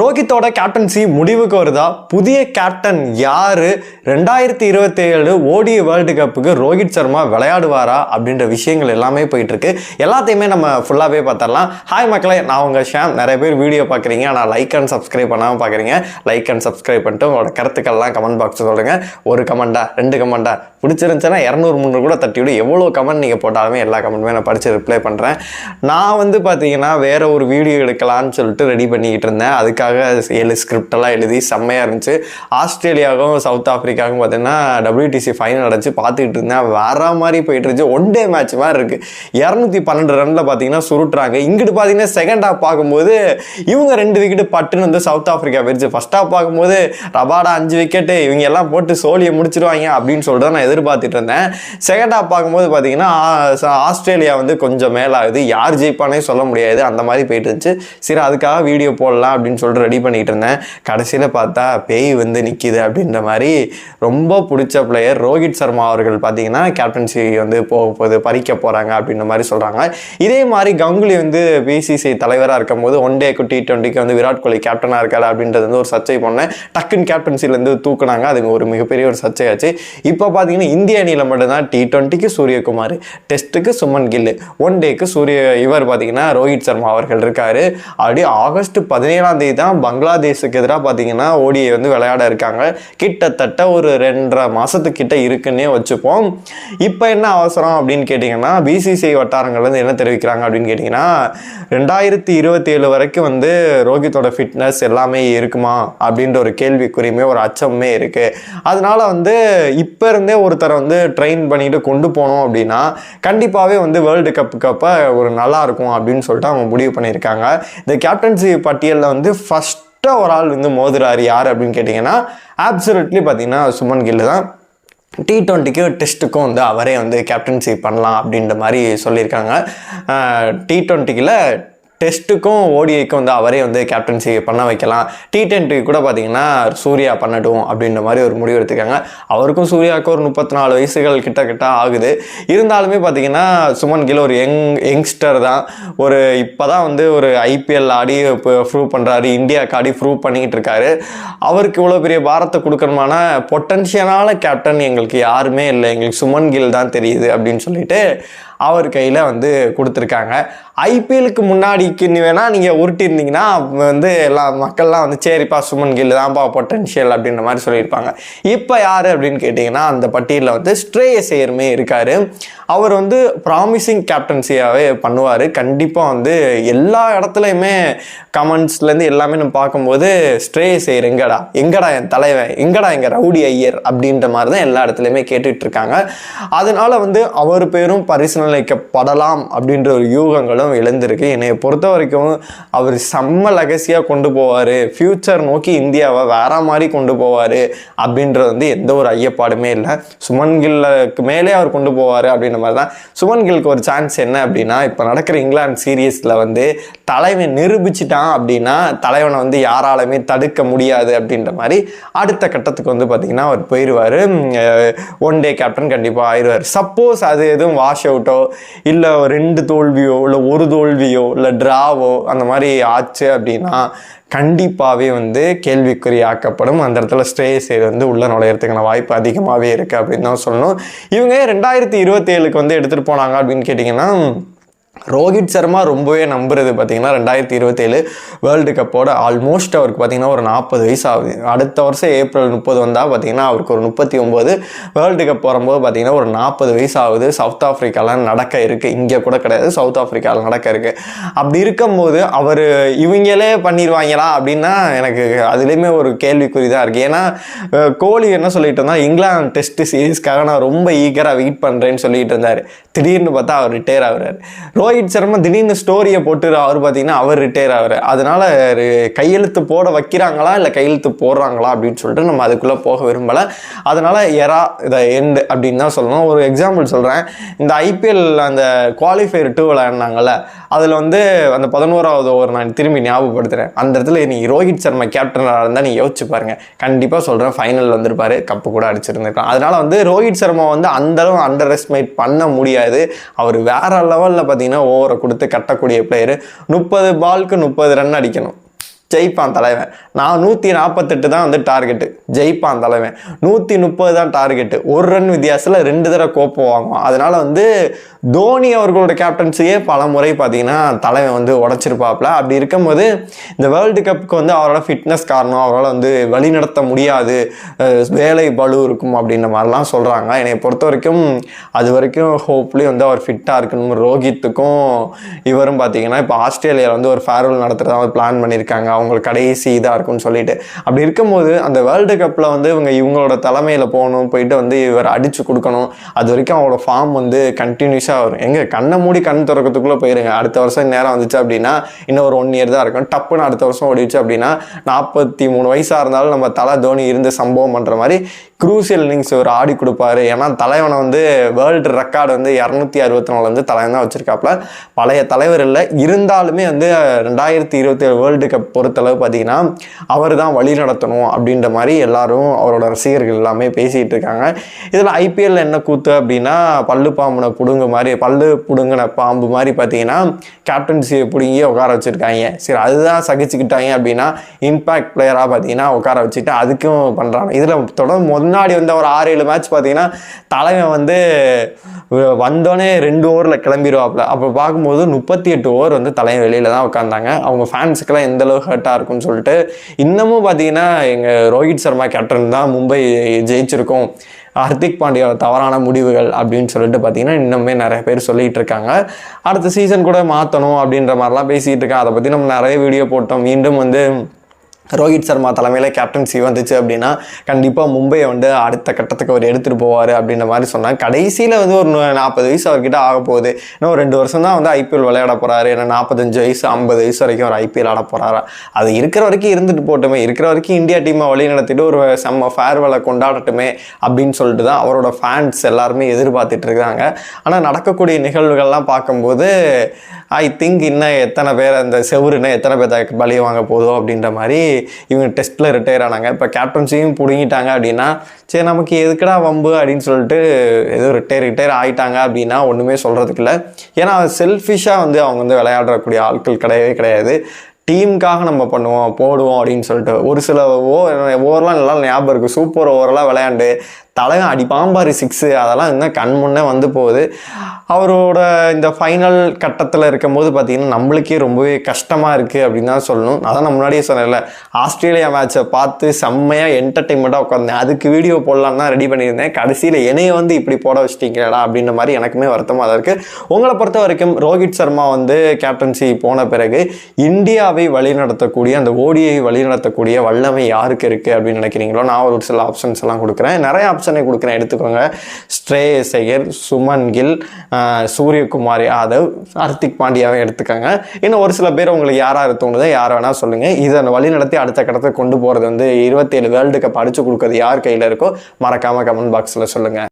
ரோஹித்தோட captaincy முடிவுக்கு வருதா? புதிய கேப்டன் யாரு? ரெண்டாயிரத்தி இருபத்தி ஏழு ஓடி வேர்ல்டு கப்புக்கு ரோஹித் சர்மா விளையாடுவாரா? அப்படின்ற விஷயங்கள் எல்லாமே போயிட்டு இருக்கு எல்லாத்தையுமே நம்ம ஃபுல்லாகவே பார்த்துடலாம். ஹாய் மக்களே நான் உங்கள் ஷாம். நிறைய பேர் வீடியோ பார்க்குறீங்க. ஆனால் லைக் அண்ட் சப்ஸ்கிரைப் பண்ணாமல் பார்க்குறீங்க. லைக் அண்ட் சப்ஸ்கிரைப் பண்ணிட்டு உங்களோட கருத்துக்கள்லாம் கமெண்ட் பாக்ஸ் சொல்லுங்க. ஒரு கமெண்டா ரெண்டு கமெண்டா பிடிச்சிருந்துச்சுன்னா இரநூறு முந்நூறு கூட தட்டி விடு. எவ்வளோ கமெண்ட் நீங்கள் போட்டாலுமே எல்லா கமெண்ட்டுமே நான் படித்து ரிப்ளை பண்ணுறேன் நான் வந்து பார்த்தீங்கன்னா வேறு ஒரு வீடியோ எடுக்கலான்னு சொல்லிட்டு ரெடி பண்ணிக்கிட்டு இருந்தேன். அதுக்காக ஏழு ஸ்கிரிப்டெல்லாம் எழுதி செம்மையாக இருந்துச்சு. ஆஸ்திரேலியாவும் சவுத் ஆஃப்ரிக்காவும் பார்த்தீங்கன்னா டபிள்யூடிசி ஃபைனல் அடைச்சு பார்த்துக்கிட்டு இருந்தேன். வேற மாதிரி போயிட்டு இருந்துச்சு. ஒன் டே மேட்ச் மாதிரி இருக்குது இரநூத்தி பன்னெண்டு ரனில் பார்த்தீங்கன்னா சுருட்டுறாங்க. இங்கிட்டு பார்த்தீங்கன்னா செகண்ட் ஹாஃப் பார்க்கும்போது இவங்க ரெண்டு விக்கெட் பட்டுன்னு வந்து சவுத் ஆஃப்ரிக்கா போயிடுச்சு ஃபஸ்ட் ஹாஃப் பார்க்கும்போது ரபாடா அஞ்சு விக்கெட்டு இவங்க எல்லாம் போட்டு சோழியை முடிச்சிருவாங்க அப்படின்னு சொல்லிட்டு நான் எதிர்பார்த்துட்டு இருந்தேன் செகண்ட் ஹாஃப் பார்க்கும்போது பார்த்தீங்கன்னா ஆஸ்திரேலியா வந்து கொஞ்சம் மேலாகுது. யார் ஜெயிப்பானே சொல்ல முடியாது. அந்த மாதிரி போயிட்டு இருந்துச்சு சரி அதுக்காக வீடியோ போடலாம் அப்படின்னு சொல்லிட்டு ரெடி பண்ணிகிட்டு இருந்தேன் கடைசியில் பார்த்தா பேய் வந்து நிற்கிது அப்படின்ற மாதிரி ரொம்ப பிடிச்ச பிளேயர் ரோஹித் சர்மா அவர்கள் பார்த்தீங்கன்னா கேப்டன்சி வந்து போக போகுது பறிக்க போகிறாங்க அப்படின்ற மாதிரி சொல்கிறாங்க இதே மாதிரி கங்குலி வந்து பிசிசி தலைவராக இருக்கும்போது ஒன் டேக்கு டி ட்வெண்ட்டிக்கு வந்து விராட் கோலி கேப்டனாக இருக்காரு அப்படின்றது வந்து ஒரு சர்ச்சை பண்ணேன். டக்குன்னு கேப்டன்சிலேருந்து தூக்குனாங்க. அது ஒரு மிகப்பெரிய ஒரு சர்ச்சையாச்சு. இப்போ பார்த்தீங்கன்னா இந்திய அணியில் மட்டும்தான் டி ட்வெண்ட்டிக்கு சூரியகுமார் டெஸ்ட்டுக்கு சுமன் கில்லு ஒன் டேக்கு சூரிய இவர் பார்த்தீங்கன்னா ரோஹித் சர்மா அவர்கள் இருக்கார். அப்படி ஆகஸ்ட் பதினேழாம் தேதி தான் பங்களாதேஷுக்கு எதிராக பார்த்தீங்கன்னா ஓடியை வந்து விளையாட இருக்காங்க. கிட்டத்தட்ட ஒரு ரெண்டரை மாதத்துக்கிட்ட இருக்குன்னே வச்சுப்போம். இப்போ என்ன அவசரம் அப்படின்னு கேட்டிங்கன்னா பிசிசிஐ வட்டாரங்கள்லேருந்து என்ன தெரிவிக்கிறாங்க அப்படின்னு கேட்டிங்கன்னா ரெண்டாயிரத்தி இருபத்தி ஏழு வரைக்கும் வந்து ரோஹித்தோட ஃபிட்னஸ் எல்லாமே இருக்குமா அப்படின்ற ஒரு கேள்விக்குறியுமே ஒரு அச்சமே இருக்குது அதனால் வந்து இப்போ இருந்தே ஒரு ஒருத்தரை வந்து ட்ரெயின் பண்ணிட்டு கொண்டு போனோம் அப்படின்னா கண்டிப்பாகவே வந்து வேர்ல்டு கப்புக்கு அப்போ ஒரு நல்லா இருக்கும் அப்படின்னு சொல்லிட்டு அவங்க முடிவு பண்ணியிருக்காங்க. இந்த கேப்டன்சி பட்டியலில் வந்து ஃபஸ்ட்டாக ஒரு ஆள் வந்து மோதுறாரு யார் அப்படின்னு கேட்டிங்கன்னா ஆப்சலூட்லி பார்த்தீங்கன்னா சுமன் கில்லு தான். டி டுவெண்ட்டிக்கும் டெஸ்ட்டுக்கும் வந்து அவரே வந்து கேப்டன்சி பண்ணலாம் அப்படின்ற மாதிரி சொல்லியிருக்காங்க. டி ட்வெண்ட்டிக்கில் டெஸ்ட்டுக்கும் ஓடிஐக்கும் வந்து அவரே வந்து கேப்டன்சி பண்ண வைக்கலாம். டி டென்ட்டுக்கு கூட பார்த்தீங்கன்னா சூர்யா பண்ணட்டும் அப்படின்ற மாதிரி ஒரு முடிவு எடுத்துக்காங்க அவருக்கும் சூர்யாவுக்கும் ஒரு முப்பத்தி நாலு வயசுகள் கிட்ட கிட்ட ஆகுது. இருந்தாலுமே பார்த்தீங்கன்னா சுமன் கில் ஒரு யங் யங்ஸ்டர் தான். ஒரு இப்போ தான் வந்து ஒரு ஐபிஎல் ஆடி இப்போ ப்ரூவ் பண்ணுறாரு இந்தியாவுக்கு ஆடி ப்ரூவ் பண்ணிக்கிட்டு இருக்காரு. அவருக்கு இவ்வளோ பெரிய பாரத்தை கொடுக்கணுமான பொட்டன்ஷியலான கேப்டன் எங்களுக்கு யாருமே இல்லை. எங்களுக்கு சுமன் கில் தான் தெரியுது அப்படின்னு சொல்லிட்டு அவர் கையில் வந்து கொடுத்துருக்காங்க. ஐபிஎலுக்கு முன்னாடிக்கு வேணால் நீங்கள் உருட்டியிருந்தீங்கன்னா வந்து எல்லா மக்கள்லாம் வந்து சரிப்பா சுமன் கில் தான்ப்பா பொட்டன்ஷியல் அப்படின்ற மாதிரி சொல்லியிருப்பாங்க. இப்போ யார் அப்படின்னு கேட்டிங்கன்னா அந்த பட்டியலில் வந்து ஸ்ட்ரேயஸ் ஐயருமே இருக்கார். அவர் வந்து ப்ராமிசிங் கேப்டன்சியாகவே பண்ணுவார். கண்டிப்பாக வந்து எல்லா இடத்துலையுமே கமெண்ட்ஸ்லேருந்து எல்லாமே நம்ம பார்க்கும்போது ஸ்ட்ரேயஸ் ஐயர் எங்கடா? எங்கடா என் தலைவன்? எங்கடா எங்கள் ரவுடி ஐயர்? அப்படின்ற மாதிரி தான் எல்லா இடத்துலையுமே கேட்டுட்ருக்காங்க அதனால் வந்து அவர் பேரும் பரிசீலனைக்கப்படலாம் அப்படின்ற ஒரு யூகங்களும் எழுந்திருக்கு. என்னை பொறுத்த வரைக்கும் அவர் செம்ம லகசியாக கொண்டு போவார். ஃப்யூச்சர் நோக்கி இந்தியாவை வேற மாதிரி கொண்டு போவார் அப்படின்றது வந்து எந்த ஒரு ஐயப்பாடுமே இல்லை. சுமன் கில்லுக்கு மேலே அவர் கொண்டு போவார் அப்படின்ற மாதிரி தான். சுமன் கில்க்கு ஒரு சான்ஸ் என்ன அப்படின்னா இப்போ நடக்கிற இங்கிலாந்து சீரியஸில் வந்து தலைவன் நிரூபிச்சிட்டான் அப்படின்னா தலைவனை வந்து யாராலுமே தடுக்க முடியாது அப்படின்ற மாதிரி அடுத்த கட்டத்துக்கு வந்து பார்த்திங்கன்னா அவர் போயிடுவார் ஒன் டே கேப்டன் கண்டிப்பாக ஆயிடுவார் சப்போஸ் அது எதுவும் வாஷ் அவுட்டோ இல்லை ரெண்டு தோல்வியோ இல்லை ஒரு தோல்வியோ இல்லை ட்ராவோ அந்த மாதிரி ஆச்சு அப்படின்னா கண்டிப்பாகவே வந்து கேள்விக்குறி ஆக்கப்படும் அந்த இடத்துல ஸ்டே செய்கிறது வந்து உள்ள நுழையிறதுக்கான வாய்ப்பு அதிகமாகவே இருக்குது அப்படின்னு தான் சொல்லணும். இவங்க ரெண்டாயிரத்தி இருபத்தேழுக்கு வந்து எடுத்துகிட்டு போனாங்க அப்படின்னு கேட்டிங்கன்னா ரோஹித் சர்மா ரொம்பவே நம்புறது பார்த்திங்கன்னா ரெண்டாயிரத்தி இருபத்தேழு வேர்ல்டு கப்போட ஆல்மோஸ்ட் அவருக்கு பார்த்தீங்கன்னா ஒரு நாற்பது வயசு ஆகுது அடுத்த வருஷம் ஏப்ரல் முப்பது வந்தால் பார்த்தீங்கன்னா அவருக்கு ஒரு முப்பத்தி ஒம்பது. வேர்ல்டு கப் வரும்போது பார்த்தீங்கன்னா ஒரு நாற்பது வயசு ஆகுது சவுத் ஆஃப்ரிக்காலாம் நடக்க இருக்குது இங்கே கூட கிடையாது. சவுத் ஆஃப்ரிக்காவில் நடக்க இருக்குது அப்படி இருக்கும்போது அவர் இவங்களே பண்ணிடுவாங்களா அப்படின்னா எனக்கு அதுலேயுமே ஒரு கேள்விக்குறி தான் இருக்குது ஏன்னா கோலி என்ன சொல்லிட்டு இருந்தால் இங்கிலாந்து டெஸ்ட் சீரீஸ்க்காக நான் ரொம்ப ஈகராக வெயிட் பண்ணுறேன்னு சொல்லிட்டு இருந்தார். திடீர்னு பார்த்தா அவர் ரிட்டையர் ஆகிறார். ரோஹித் சர்மா திடீர்னு ஸ்டோரியை போட்டு அவர் பார்த்தீங்கன்னா அவர் ரிட்டையர் ஆகிறார். அதனால் கையெழுத்து போட வைக்கிறாங்களா இல்லை கையெழுத்து போடுறாங்களா அப்படின்னு சொல்லிட்டு நம்ம அதுக்குள்ளே போக விரும்பலை. அதனால் எரா இதை எண்டு அப்படின்னு தான் சொல்லணும். ஒரு எக்ஸாம்பிள் சொல்கிறேன் இந்த ஐபிஎல் அந்த குவாலிஃபயர் டூ விளையாடினாங்கல்ல அதில் வந்து அந்த பதினோராவது ஓவர் நான் திரும்பி ஞாபகப்படுத்துகிறேன் அந்த இடத்துல நீ ரோஹித் சர்மா கேப்டனாக இருந்தால் நீ யோசிச்சு பாருங்க. கண்டிப்பாக சொல்கிறேன் ஃபைனல் வந்திருப்பாரு. கப்பு கூட அடிச்சிருந்துருக்கான் அதனால வந்து ரோஹித் சர்மா வந்து அந்தளவு அண்டர் எஸ்டிமேட் பண்ண முடியாது. அவர் வேற லெவலில் பார்த்தீங்கன்னா ஓவரை கொடுத்து கட்டக்கூடிய பிளேயர் முப்பது பாலுக்கு முப்பது ரன் அடிக்கணும். ஜெயிப்பான் தலைவன். நான் நூற்றி நாற்பத்தெட்டு தான் வந்து டார்கெட்டு ஜெயிப்பான் தலைவன். நூற்றி முப்பது தான் டார்கெட்டு ஒரு ரன் வித்தியாசத்தில் ரெண்டு தடவை கோப்பம் வாங்குவான். அதனால் வந்து தோனி அவர்களோட கேப்டன்சியே பல முறை பார்த்தீங்கன்னா தலைவன் வந்து உடச்சிருப்பாப்ல அப்படி இருக்கும்போது இந்த வேர்ல்டு கப்புக்கு வந்து அவரோட ஃபிட்னஸ் காரணம் அவரால் வந்து வழிநடத்த முடியாது. வேலை பளு இருக்கும் அப்படின்ற மாதிரிலாம் சொல்கிறாங்க என்னை பொறுத்த வரைக்கும் அது வரைக்கும் ஹோப்லி வந்து அவர் ஃபிட்டாக இருக்கணும் ரோஹித்துக்கும் இவரும் பார்த்தீங்கன்னா இப்போ ஆஸ்திரேலியாவில் வந்து ஒரு ஃபேர்வெல் நடத்துகிறதா பிளான் பண்ணியிருக்காங்க. அவங்களுக்கு கடைசி இதாக இருக்கும்னு சொல்லிட்டு. அப்படி இருக்கும்போது அந்த வேர்ல்டு கப்பில் வந்து இவங்க இவங்களோட தலைமையில் போகணும் போயிட்டு வந்து இவர் அடித்து கொடுக்கணும். அது வரைக்கும் அவங்களோட ஃபார்ம் வந்து கண்டினியூஸாக வரும். எங்கே கண்ணை மூடி கண் திறக்கிறதுக்குள்ளே போயிருங்க. அடுத்த வருஷம் நேரம் வந்துச்சு அப்படின்னா இன்னும் ஒரு ஒன் இயர் தான் இருக்கும். டப்புன்னு அடுத்த வருஷம் ஓடிச்சு அப்படின்னா நாற்பத்தி மூணு வயசாக இருந்தாலும் நம்ம தலை தோனி இருந்து சம்பவம் பண்ணுற மாதிரி குரூசியல் இன்னிங்ஸ் ஒரு ஆடி கொடுப்பாரு. ஏன்னா தலைவனை வந்து வேர்ல்டு ரெக்கார்டு வந்து இரநூத்தி அறுபத்தி நாலு வந்து தலைவன் தான் வச்சுருக்காப்புல. பழைய தலைவர் இல்லை. இருந்தாலுமே வந்து ரெண்டாயிரத்தி இருபத்தி ஏழு வேர்ல்டு கப் பொறுத்தளவு பார்த்தீங்கன்னா அவர் தான் வழி நடத்தணும் அப்படின்ற மாதிரி எல்லாரும் அவரோட ரசிகர்கள் எல்லாமே பேசிகிட்டு இருக்காங்க. இதில் ஐபிஎல்ல என்ன கூத்து அப்படின்னா பல்லு பாம்புனை பிடுங்க மாதிரி பல்லு பிடுங்கின பாம்பு மாதிரி பார்த்தீங்கன்னா கேப்டன்சியை பிடுங்கி உட்கார வச்சுருக்காங்க. சரி அதுதான் சகிச்சுக்கிட்டாங்க அப்படின்னா இம்பேக்ட் பிளேயராக பார்த்தீங்கன்னா உட்கார வச்சுட்டு அதுக்கும் பண்ணுறாங்க இதில் தொடர்ந்து முன்னாடி வந்த ஒரு ஆறு ஏழு மேட்ச் பார்த்தீங்கன்னா தலைவன் வந்து வந்தோடனே ரெண்டு ஓவரில் கிளம்பிடுவாப்புல அப்போ பார்க்கும்போது முப்பத்தி எட்டு ஓவர் வந்து தலைவன் வெளியில் தான் உட்காந்தாங்க அவங்க ஃபேன்ஸுக்கெல்லாம் எந்த அளவுக்கு ஹர்ட்டாக இருக்கும்னு சொல்லிட்டு இன்னமும் பார்த்தீங்கன்னா எங்கள் ரோஹித் சர்மா கேப்டன் தான் மும்பை ஜெயிச்சிருக்கோம். ஹர்திக் பாண்டியோட தவறான முடிவுகள் அப்படின்னு சொல்லிட்டு பார்த்தீங்கன்னா இன்னுமே நிறைய பேர் சொல்லிகிட்டு இருக்காங்க. அடுத்த சீசன் கூட மாற்றணும் அப்படின்ற மாதிரிலாம் பேசிகிட்டு இருக்காங்க. அதை பற்றி நம்ம நிறைய வீடியோ போட்டோம். மீண்டும் வந்து ரோஹித் சர்மா தலைமையில் கேப்டன்சி வந்துச்சு அப்படின்னா கண்டிப்பாக மும்பையை வந்து அடுத்த கட்டத்துக்கு அவர் எடுத்துகிட்டு போவார் அப்படின்ற மாதிரி சொன்னாங்க. கடைசியில் வந்து ஒரு நாற்பது வயசு அவர்கிட்ட ஆக போகுது. இன்னும் ரெண்டு வருஷம் தான் வந்து ஐபிஎல் விளையாட போகிறாரு ஏன்னா நாற்பத்தஞ்சு வயசு ஐம்பது வயசு வரைக்கும் அவர் ஐபிஎல் ஆட போகிறாரா அது இருக்கிற வரைக்கும் இருந்துட்டு போட்டுமே. இருக்கிற வரைக்கும் இந்தியா டீமை வழி நடத்திட்டு ஒரு செம்ம ஃபேர்வெலை கொண்டாடட்டுமே அப்படின்னு சொல்லிட்டு தான் அவரோட ஃபேன்ஸ் எல்லாருமே எதிர்பார்த்துட்டு இருக்காங்க. ஆனால் நடக்கக்கூடிய நிகழ்வுகள்லாம் பார்க்கும்போது ஐ திங்க் இன்னும் எத்தனை பேர் அந்த செவுருன்னு எத்தனை பேர் பலி வாங்க போதும் அப்படின்ற மாதிரி இவங்க டெஸ்ட்டில் ரிட்டையர் ஆனாங்க. இப்போ கேப்டன்சியும் பிடுங்கிட்டாங்க அப்படின்னா சரி நமக்கு எதுக்குடா வம்பு அப்படின்னு சொல்லிட்டு ஏதோ ரிட்டையர் ரிட்டையர் ஆகிட்டாங்க அப்படின்னா ஒன்றுமே சொல்கிறதுக்கு இல்லை. ஏன்னா செல்ஃபிஷாக வந்து அவங்க வந்து விளையாடக்கூடிய ஆட்கள் கிடையவே கிடையாது. டீமுக்காக நம்ம பண்ணுவோம் போடுவோம் அப்படின்னு சொல்லிட்டு ஒரு சில ஓ ஓவரெலாம் நல்லா ஞாபகம் இருக்குது சூப்பர் ஓவரெல்லாம் விளையாண்டு தலைவன் அடி பாம்பாரி சிக்ஸு அதெல்லாம் இன்னும் கண் முன்னே வந்து போகுது. அவரோட இந்த ஃபைனல் கட்டத்தில் இருக்கும்போது பார்த்திங்கன்னா நம்மளுக்கே ரொம்பவே கஷ்டமாக இருக்குது அப்படின்னு தான் சொல்லணும். அதான் நான் முன்னாடியே சொன்னேன்ல ஆஸ்திரேலியா மேட்சை பார்த்து செம்மையாக என்டர்டெயின்மெண்ட்டாக உட்காந்தேன் அதுக்கு வீடியோ போடலாம் தான் ரெடி பண்ணியிருந்தேன். கடைசியில் என்னையை வந்து இப்படி போட வச்சிட்டீங்களா அப்படின்ற மாதிரி எனக்குமே வருத்தமாக தான் இருக்குது உங்களை பொறுத்த வரைக்கும் ரோஹித் சர்மா வந்து கேப்டன்சி போன பிறகு இந்தியாவை வழிநடத்தக்கூடிய அந்த ஓடியை வழிநடத்தக்கூடிய வல்லமை யாருக்கு இருக்குது அப்படின்னு நினைக்கிறீங்களோ நான் ஒரு சில ஆப்ஷன்ஸ் எல்லாம் கொடுக்குறேன். நிறைய ஆப்ஷனை கொடுக்குறேன். எடுத்துக்கோங்க. ஸ்ட்ரேயஸ் ஐயர் சுமன் கில் சூரியகுமார் யாதவ் ஹர்திக் பாண்டியாவை எடுத்துக்கோங்க. இன்னும் ஒரு சில பேர் உங்களுக்கு யாராக தோணுதோ யார் வேணால் சொல்லுங்கள் இதை வழி நடத்தி அடுத்த கடத்தை கொண்டு போகிறது வந்து இருபத்தேழு வேர்ல்டு கப் அடிச்சு கொடுக்குறது யார் கையில் இருக்கோ மறக்காமல் கமெண்ட் பாக்ஸில் சொல்லுங்கள்